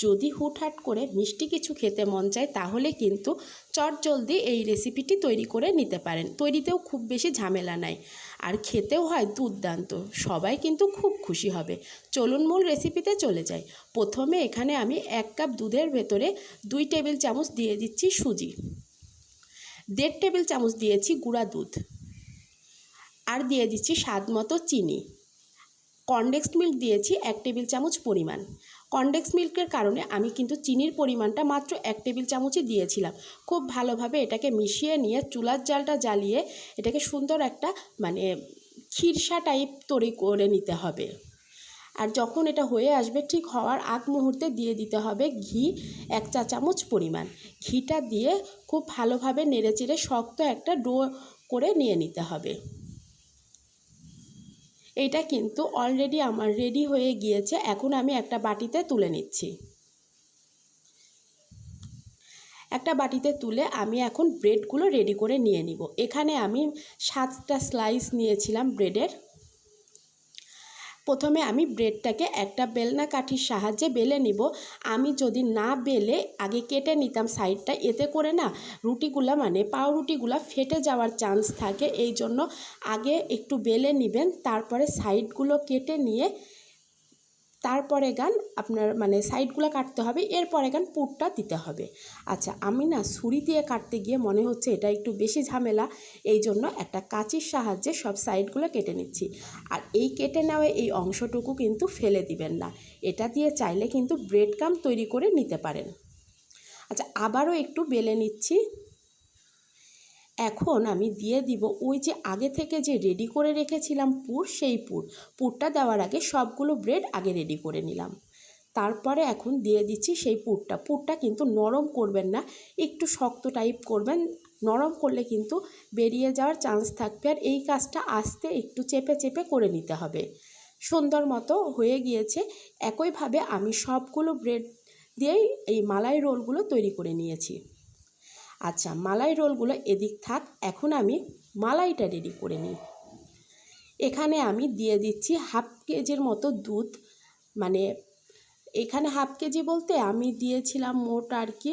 যদি হুটহাট করে মিষ্টি কিছু খেতে মন চায়, তাহলে কিন্তু চটজলদি এই রেসিপিটি তৈরি করে নিতে পারেন। তৈরিতেও খুব বেশি ঝামেলা নাই। আর খেতেও হয় দুর্দান্ত। সবাই কিন্তু খুব খুশি হবে। চলুন মূল রেসিপিতে চলে যাই। প্রথমে এখানে আমি এক কাপ দুধের ভেতরে দুই টেবিল চামচ দিয়ে দিচ্ছি সুজি। দেড় টেবিল চামচ দিয়েছি গুঁড়া দুধ। আর দিয়ে দিচ্ছি স্বাদ মতো চিনি। কনডেক্সড মিল্ক দিয়েছি এক টেবিল চামচ পরিমাণ। কনডেক্স মিল্কের কারণে আমি কিন্তু চিনির পরিমাণটা মাত্র এক টেবিল চামচই দিয়েছিলাম। খুব ভালোভাবে এটাকে মিশিয়ে নিয়ে চুলার জালটা জ্বালিয়ে এটাকে সুন্দর একটা মানে খিরসা টাইপ তৈরি করে নিতে হবে। আর যখন এটা হয়ে আসবে ঠিক হওয়ার আগ মুহূর্তে দিয়ে দিতে হবে ঘি এক চা চামচ পরিমাণ। ঘিটা দিয়ে খুব ভালোভাবে নেড়েচেড়ে শক্ত একটা ডো করে নিয়ে নিতে হবে। এটা কিন্তু অলরেডি আমার রেডি হয়ে গিয়েছে। এখন আমি একটা বাটিতে তুলে নিচ্ছি। একটা বাটিতে তুলে আমি এখন ব্রেডগুলো রেডি করে নিয়ে নিব। এখানে আমি সাতটা স্লাইস নিয়েছিলাম ব্রেডের প্রথমে আমি ব্রেডটাকে একটা বেলনা কাঠির সাহায্যে বেলে নিব। আমি যদি না বেলে আগে কেটে নিতাম সাইডটা, এতে করে না রুটিগুলা মানে পাউরুটিগুলো ফেটে যাওয়ার চান্স থাকে। এই জন্য আগে একটু বেলে নেবেন, তারপরে সাইডগুলো কেটে নিয়ে তারপরে গান আপনার মানে সাইডগুলো কাটতে হবে, এরপরে গান পুরটা দিতে হবে। আচ্ছা আমি না ছুরি দিয়ে কাটতে গিয়ে মনে হচ্ছে এটা একটু বেশি ঝামেলা এই জন্য একটা কাঁচির সাহায্যে সব সাইডগুলো কেটে নিচ্ছি। আর এই কেটে নেওয়া এই অংশটুকু কিন্তু ফেলে দিবেন না, এটা দিয়ে চাইলে কিন্তু ব্রেড কাম তৈরি করে নিতে পারেন। আচ্ছা আবারও একটু বেলে নিচ্ছি। এখন আমি দিয়ে দিব ওই যে আগে থেকে যে রেডি করে রেখেছিলাম পুর, সেই পুর। পুরটা দেওয়ার আগে সবগুলো ব্রেড আগে রেডি করে নিলাম। তারপরে এখন দিয়ে দিচ্ছি সেই পুরটা। পুরটা কিন্তু নরম করবেন না, একটু শক্ত টাইপ করবেন। নরম করলে কিন্তু বেরিয়ে যাওয়ার চান্স থাকবে আর এই কাজটা আস্তে একটু চেপে চেপে করে নিতে হবে। সুন্দর মতো হয়ে গিয়েছে। একইভাবে আমি সবগুলো ব্রেড দিয়েই এই মালাই রোলগুলো তৈরি করে নিয়েছি। আচ্ছা মালাই রোলগুলো এদিক থাক, এখন আমি মালাইটা রেডি করে নিই। এখানে আমি দিয়ে দিচ্ছি হাফ কেজির মতো দুধ মানে এখানে হাফ কেজি বলতে আমি দিয়েছিলাম মোট আর কি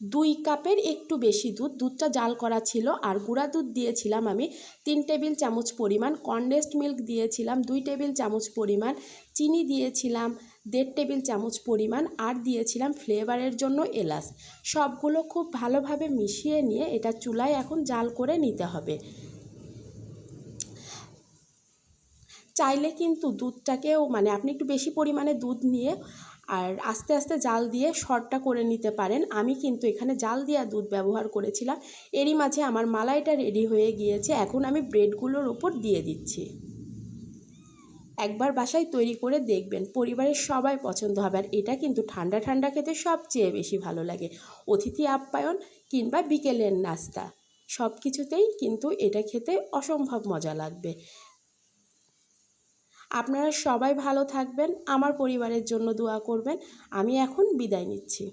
দুই কাপের একটু বেশি দুধ, দুধটা জাল করা ছিল আর গুঁড়া দুধ দিয়েছিলাম আমি তিন টেবিল চামচ পরিমাণ কনডেন্সড মিল্ক দিয়েছিলাম দুই টেবিল চামচ পরিমাণ, চিনি দিয়েছিলাম দেড় টেবিল চামচ পরিমাণ আর দিয়েছিলাম ফ্লেভারের জন্য এলাচ। সবগুলো খুব ভালোভাবে মিশিয়ে নিয়ে এটা চুলায় এখন জাল করে নিতে হবে। চাইলে কিন্তু দুধটাকেও মানে আপনি একটু বেশি পরিমাণে দুধ নিয়ে আর আস্তে আস্তে জাল দিয়ে শর্টটা করে নিতে পারেন। আমি কিন্তু এখানে জাল দেওয়া দুধ ব্যবহার করেছিলাম। এরই মাঝে আমার মালাইটা রেডি হয়ে গিয়েছে। এখন আমি ব্রেডগুলোর ওপর দিয়ে দিচ্ছি। একবার বাসায় তৈরি করে দেখবেন, পরিবারের সবাই পছন্দ হবে। আর এটা কিন্তু ঠান্ডা ঠান্ডা খেতে সবচেয়ে বেশি ভালো লাগে। অতিথি আপ্যায়ন কিংবা বিকেলের নাস্তা। সব কিছুতেই কিন্তু এটা খেতে অসম্ভব মজা লাগবে। আপনারা সবাই ভালো থাকবেন আমার পরিবারের জন্য দোয়া করবেন। আমি এখন বিদায় নিচ্ছি।